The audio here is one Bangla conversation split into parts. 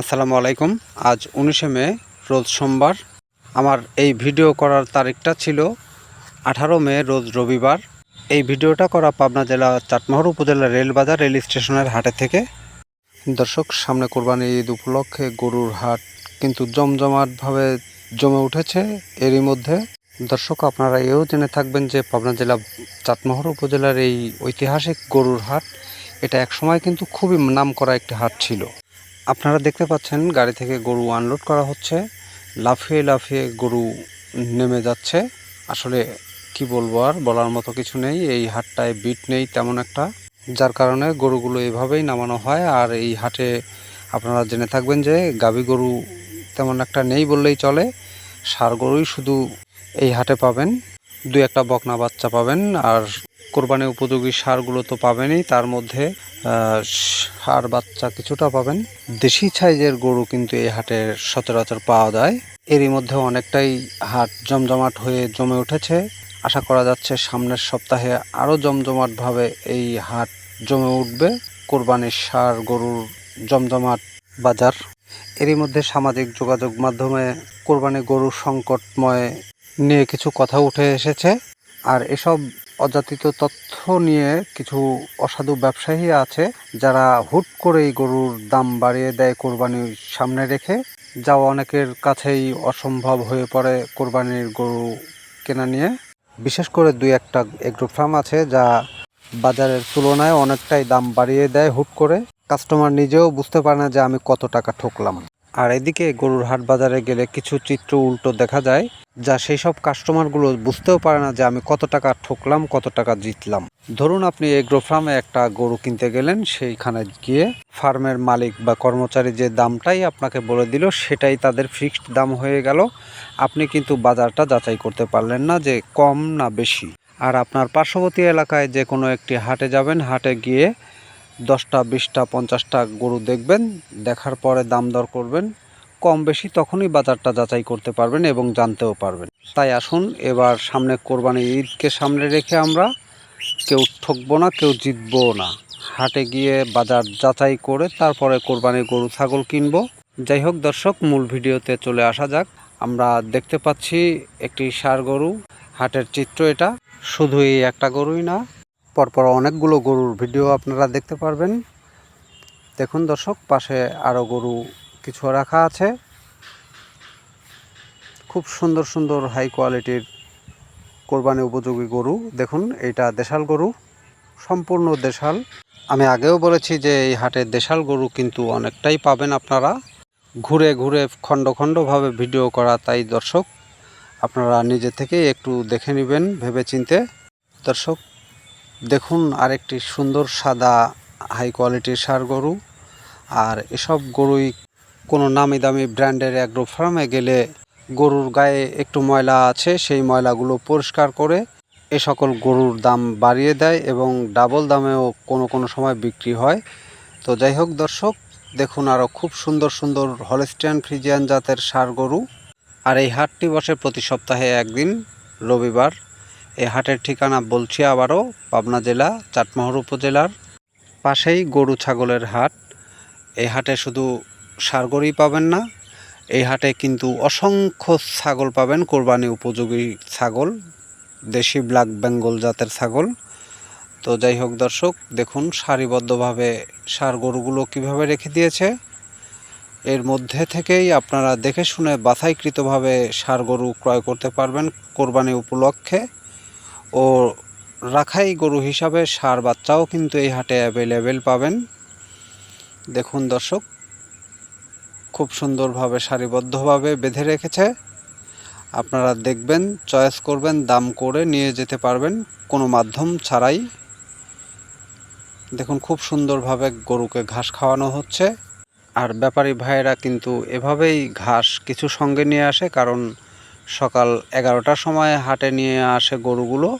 আসসালামু আলাইকুম। আজ উনিশে মে, রোজ সোমবার। আমার এই ভিডিও করার তারিখটা ছিল আঠারো মে, রোজ রবিবার। এই ভিডিওটা করা পাবনা জেলা চাটমোহর উপজেলা রেলবাজার রেল স্টেশনের হাটে থেকে। দর্শক, সামনে কোরবানি ঈদ উপলক্ষে গরুর হাট কিন্তু জমজমাটভাবে জমে উঠেছে এরই মধ্যে। দর্শক, আপনারা এও জেনে থাকবেন যে পাবনা জেলা চাটমোহর উপজেলার এই ঐতিহাসিক গরুর হাট, এটা একসময় কিন্তু খুবই নাম করা একটি হাট ছিল। আপনারা দেখতে পাচ্ছেন গাড়ি থেকে গরু আনলোড করা হচ্ছে। লাফিয়ে লাফিয়ে গরু নেমে যাচ্ছে। আসলে কি বলব আর, বলার মতো কিছু নেই। এই হাটটায় বিট নেই তেমন একটা। যার কারণে গরুগুলো এভাবেই নামানো হয়। আর এই হাটে আপনারা জেনে থাকবেন যে গাভী গরু তেমন একটা নেই বললেই চলে। সার গরুই শুধু এই হাটে পাবেন। দু একটা বকনা বাচ্চা পাবেন। আর কোরবানি উপযোগী সারগুলো তো পাবেনই, তার মধ্যে সার বাচ্চা কিছুটা পাবেন। দেশি সাইজের গরু কিন্তু এই হাটে সচরাচর পাওয়া যায়। এরই মধ্যে অনেকটাই হাট জমজমাট হয়ে জমে উঠেছে। আশা করা যাচ্ছে সামনের সপ্তাহে আরও জমজমাটভাবে এই হাট জমে উঠবে। কোরবানির সার, গরুর জমজমাট বাজার। এরই মধ্যে সামাজিক যোগাযোগ মাধ্যমে কোরবানি গরুর সংকটময় নিয়ে কিছু কথা উঠে এসেছে। আর এসব অযাচিত তথ্য নিয়ে কিছু অসাধু ব্যবসায়ী আছে যারা হুট করেই গরুর দাম বাড়িয়ে দেয় কোরবানির সামনে রেখে। যা অনেকের কাছেই অসম্ভব হয়ে পড়ে কোরবানির গরু কেনা নিয়ে। বিশেষ করে দুই একটা এগ্রো ফার্ম আছে যা বাজারের তুলনায় অনেকটাই দাম বাড়িয়ে দেয় হুট করে। কাস্টমার নিজেও বুঝতে পারে না যে আমি কত টাকা ঠকলাম। আর এদিকে গরুর হাট বাজারে গেলে কিছু চিত্র উল্টো দেখা যায়, যা সেই সব কাস্টমারগুলো বুঝতেও পারে না যে আমি কত টাকা ঠকলাম, কত টাকা জিতলাম। ধরুন আপনি এগ্রো ফার্মে একটা গরু কিনতে গেলেন, সেইখানে গিয়ে ফার্মের মালিক বা কর্মচারী যে দামটাই আপনাকে বলে দিল, সেটাই তাদের ফিক্সড দাম হয়ে গেল। আপনি কিন্তু বাজারটা যাচাই করতে পারলেন না যে কম না বেশি। আর আপনার পার্শ্ববর্তী এলাকায় যে কোনো একটি হাটে যাবেন, হাটে গিয়ে দশটা, বিশটা, পঞ্চাশটা গরু দেখবেন, দেখার পরে দাম দর করবেন, কম বেশি তখনই বাজারটা যাচাই করতে পারবেন এবং জানতেও পারবেন। তাই আসুন, এবার সামনে কোরবানি ঈদকে সামনে রেখে আমরা কেউ ঠকবো না, কেউ জিতবো না। হাটে গিয়ে বাজার যাচাই করে তারপরে কোরবানির গরু, ছাগল কিনবো। যাই হোক দর্শক, মূল ভিডিওতে চলে আসা যাক। আমরা দেখতে পাচ্ছি একটি ষাঁড় গরু, হাটের চিত্র এটা। শুধু এই একটা গরুই না পরপর অনেকগুলো গরুর ভিডিও আপনারা দেখতে পারবেন। দেখুন দর্শক, পাশে আরও গরু কিছু রাখা আছে। খুব সুন্দর সুন্দর হাই কোয়ালিটির কোরবানি উপযোগী গরু। দেখুন, এটা দেশাল গরু, সম্পূর্ণ দেশাল। আমি আগেও বলেছি যে এই হাটে দেশাল গরু কিন্তু অনেকটাই পাবেন আপনারা। ঘুরে ঘুরে, খণ্ড, খণ্ডভাবে ভিডিও করা তাই দর্শক, আপনারা নিজে থেকেই একটু দেখে নেবেন ভেবে চিনতে দর্শক দেখুন, আরেকটি সুন্দর সাদা হাই কোয়ালিটির সার গরু। আর এসব গরুই কোনো নামি দামি ব্র্যান্ডের অ্যাগ্রো ফার্মে গেলে গরুর গায়ে একটু ময়লা আছে, সেই ময়লাগুলো পরিষ্কার করে এ সকল গরুর দাম বাড়িয়ে দেয় এবং ডাবল দামেও কোনো কোনো সময় বিক্রি হয়। তো যাই হোক দর্শক, দেখুন আরও খুব সুন্দর সুন্দর হলস্টিয়ান ফ্রিজিয়ান জাতের সার গরু। আর এই হাটটি বসে প্রতি সপ্তাহে একদিন, রবিবার। এই হাটের ঠিকানা বলছি আবারও, পাবনা জেলা, চাটমোহর উপজেলার পাশেই গরু ছাগলের হাট। এই হাটে শুধু গরুই পাবেন না, এই হাটে কিন্তু অসংখ্য ছাগল পাবেন, কোরবানি উপযোগী ছাগল, দেশি ব্ল্যাক বেঙ্গল জাতের ছাগল। তো যাই হোক দর্শক, দেখুন সারিবদ্ধভাবে সার গরুগুলো কীভাবে রেখে দিয়েছে। এর মধ্যে থেকেই আপনারা দেখে শুনে বাছাইকৃতভাবে সার গরু ক্রয় করতে পারবেন কোরবানি উপলক্ষে। ও রাখাই গরু হিসাবে সার বাচ্চাও কিন্তু এই হাটে অ্যাভেলেবেল পাবেন। দেখুন দর্শক, খুব সুন্দরভাবে, সারিবদ্ধভাবে বেঁধে রেখেছে। আপনারা দেখবেন, চয়েস করবেন, দাম করে নিয়ে যেতে পারবেন কোনো মাধ্যম ছাড়াই। দেখুন, খুব সুন্দরভাবে গরুকে ঘাস খাওয়ানো হচ্ছে। আর ব্যাপারী ভাইয়েরা কিন্তু এভাবেই ঘাস কিছু সঙ্গে নিয়ে আসে, কারণ সকাল এগারোটার সময় হাটে নিয়ে আসে গরুগুলো।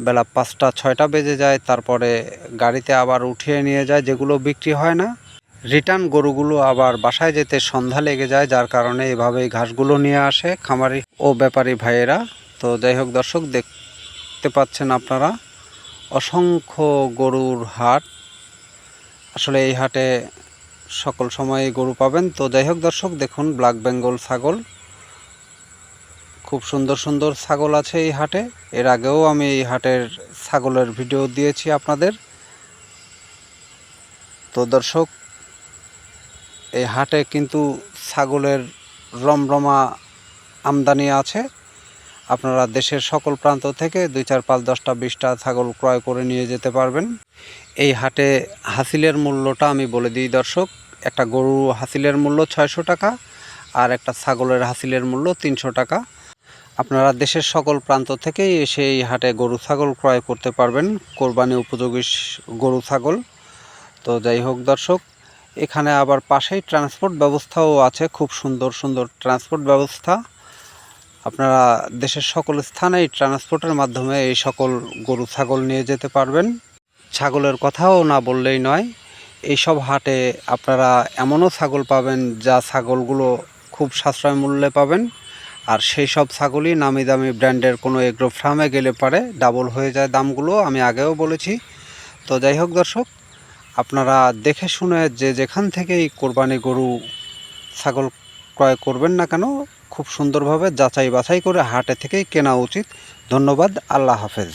বেলা পাঁচটা, ছয়টা বেজে যায়, তারপরে গাড়িতে আবার উঠিয়ে নিয়ে যায়, যেগুলো বিক্রি হয় না। রিটার্ন গরুগুলো আবার বাসায় যেতে সন্ধ্যা লেগে যায়, যার কারণে এভাবেই ঘাসগুলো নিয়ে আসে খামারি ও ব্যাপারী ভাইয়েরা। তো যাই হোক দর্শক, দেখতে পাচ্ছেন আপনারা, অসংখ্য গরুর হাট। আসলে এই হাটে সকল সময়ে গরু পাবেন। তো যাই হোক দর্শক, দেখুন ব্ল্যাক বেঙ্গল ছাগল। খুব সুন্দর সুন্দর ছাগল আছে এই হাটে। এর আগেও আমি এই হাটের ছাগলের ভিডিও দিয়েছি আপনাদের। তো দর্শক, এই হাটে কিন্তু ছাগলের রমরমা আমদানি আছে। আপনারা দেশের সকল প্রান্ত থেকে দুই চার পাঁচ দশটা বিশটা ছাগল ক্রয় করে নিয়ে যেতে পারবেন। এই হাটে হাসিলের মূল্যটা আমি বলে দিই দর্শক, একটা গরু হাসিলের মূল্য ছয়শো টাকা আর একটা ছাগলের হাসিলের মূল্য তিনশো টাকা। আপনারা দেশের সকল প্রান্ত থেকেই এসে এই হাটে গরু, ছাগল ক্রয় করতে পারবেন। কোরবানি উপযোগী গরু, ছাগল। তো যাই হোক দর্শক, এখানে আবার পাশেই ট্রান্সপোর্ট ব্যবস্থাও আছে। খুব সুন্দর সুন্দর ট্রান্সপোর্ট ব্যবস্থা। আপনারা দেশের সকল স্থানে এই ট্রান্সপোর্টের মাধ্যমে এই সকল গরু, ছাগল নিয়ে যেতে পারবেন। ছাগলের কথাও না বললেই নয় এইসব হাটে আপনারা এমনও ছাগল পাবেন যা ছাগলগুলো খুব সাশ্রয় মূল্যে পাবেন। আর সেই সব ছাগলই নামি দামি ব্র্যান্ডের কোনো এগ্রো ফার্মে গেলে পারে ডাবল হয়ে যায় দামগুলো, আমি আগেও বলেছি। তো যাই হোক দর্শক, আপনারা দেখে শুনে যে যেখান থেকেই কোরবানি গরু, ছাগল ক্রয় করবেন না কেন, খুব সুন্দরভাবে যাচাই বাছাই করে হাটে থেকেই কেনা উচিত। ধন্যবাদ, আল্লাহ হাফেজ।